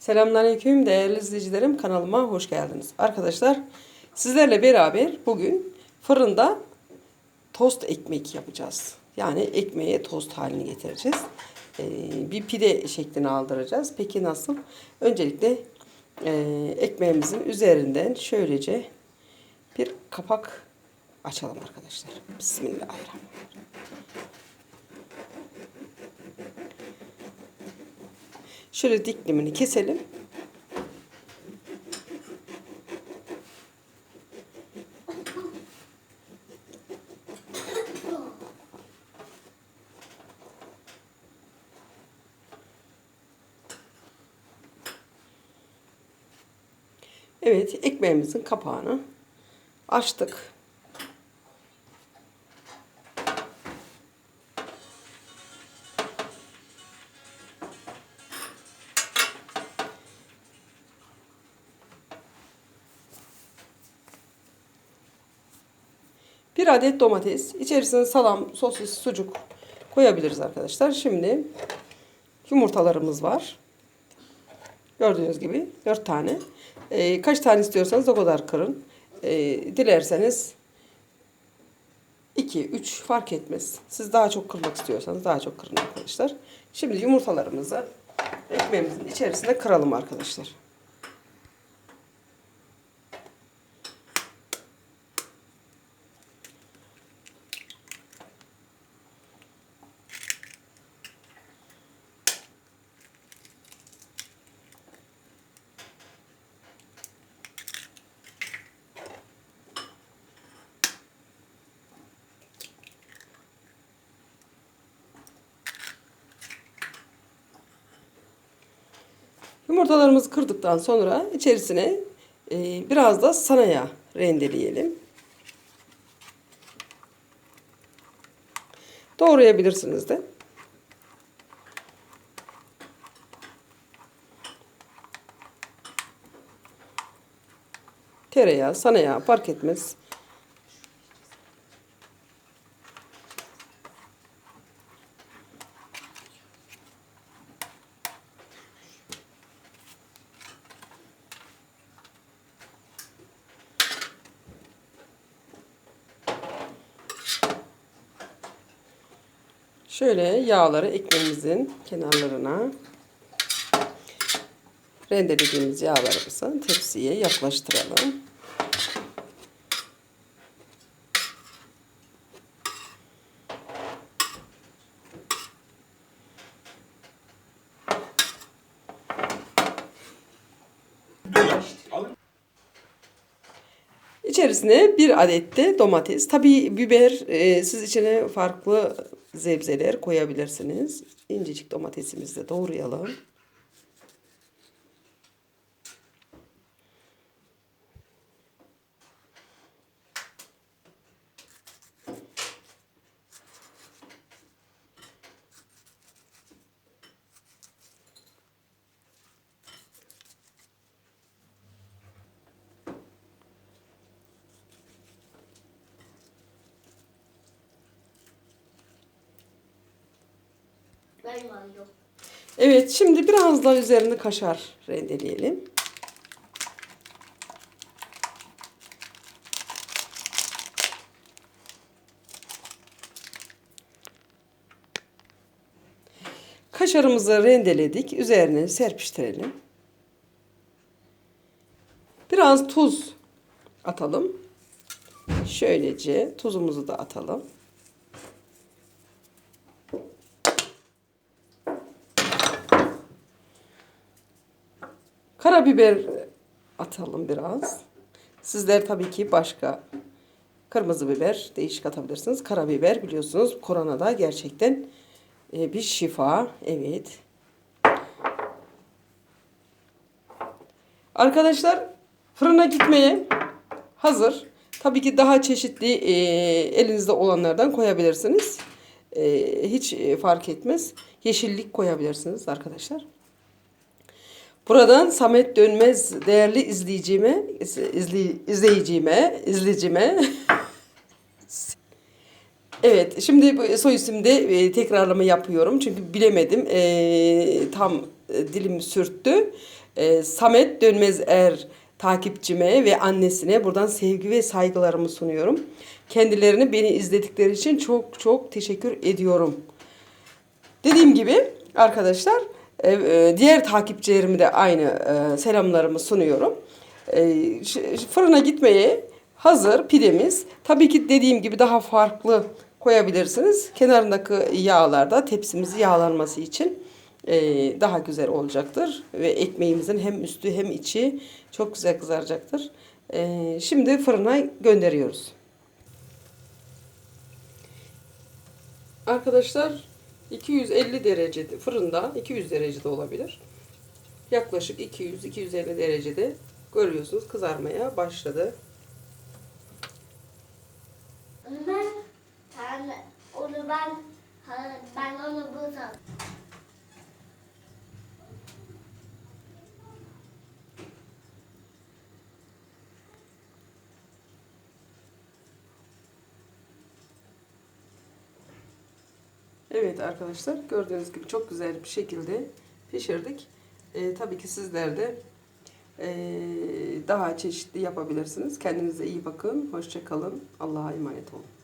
Selamünaleyküm değerli izleyicilerim kanalıma hoş geldiniz. Arkadaşlar sizlerle beraber bugün fırında tost ekmek yapacağız. Yani ekmeğe tost halini getireceğiz. Ee, bir pide şeklini aldıracağız. Peki nasıl? Öncelikle e, ekmeğimizin üzerinden şöylece bir kapak açalım arkadaşlar. Bismillahirrahmanirrahim. Şöyle diklimini keselim. Evet, ekmeğimizin kapağını açtık. Bir adet domates, içerisine salam, sosis, sucuk koyabiliriz arkadaşlar. Şimdi yumurtalarımız var. Gördüğünüz gibi 4 tane. Ee, kaç tane istiyorsanız o kadar kırın. Ee, dilerseniz 2, 3 fark etmez. Siz daha çok kırmak istiyorsanız daha çok kırın arkadaşlar. Şimdi yumurtalarımızı ekmeğimizin içerisine kıralım arkadaşlar. Yumurtalarımızı kırdıktan sonra içerisine e, biraz da sanaya rendeleyelim. Doğrayabilirsiniz de. Tereyağı, sanayağı fark etmez. Şöyle yağları ekmeğimizin kenarlarına rendelediğimiz yağlarımızı tepsiye yaklaştıralım. İçerisine bir adet de domates. Tabii biber e, siz içine farklı zebzeler koyabilirsiniz. İncecik domatesimizi de doğrayalım. Evet şimdi biraz da üzerine kaşar rendeleyelim. Kaşarımızı rendeledik. Üzerine serpiştirelim. Biraz tuz atalım. Şöylece tuzumuzu da atalım. Karabiber atalım biraz. Sizler tabii ki başka kırmızı biber değişik atabilirsiniz. Karabiber biliyorsunuz koronada gerçekten e, bir şifa. Evet. Arkadaşlar fırına gitmeye hazır. Tabii ki daha çeşitli e, elinizde olanlardan koyabilirsiniz. E, hiç e, fark etmez. Yeşillik koyabilirsiniz arkadaşlar. Buradan Samet Dönmez değerli izleyicime, izli, izleyicime, izleyicime. evet, şimdi bu soy isimde e, tekrarlama yapıyorum çünkü bilemedim. E, tam e, dilim sürttü. E, Samet Dönmez Er takipçime ve annesine buradan sevgi ve saygılarımı sunuyorum. Kendilerini beni izledikleri için çok çok teşekkür ediyorum. Dediğim gibi arkadaşlar diğer takipçilerime de aynı e, selamlarımı sunuyorum. E, Fırına gitmeye hazır pidemiz. Tabii ki dediğim gibi daha farklı koyabilirsiniz. Kenarındaki yağlarda tepsimizi yağlanması için e, daha güzel olacaktır. Ve ekmeğimizin hem üstü hem içi çok güzel kızaracaktır. E, Şimdi fırına gönderiyoruz. Arkadaşlar 250 derecede fırında 200 derecede olabilir. Yaklaşık 200-250 derecede görüyorsunuz kızarmaya başladı. Ben, sen, onu ben, ben onu buradan. Evet arkadaşlar gördüğünüz gibi çok güzel bir şekilde pişirdik. Ee, tabii ki sizler de ee, daha çeşitli yapabilirsiniz. Kendinize iyi bakın. Hoşça kalın. Allah'a emanet olun.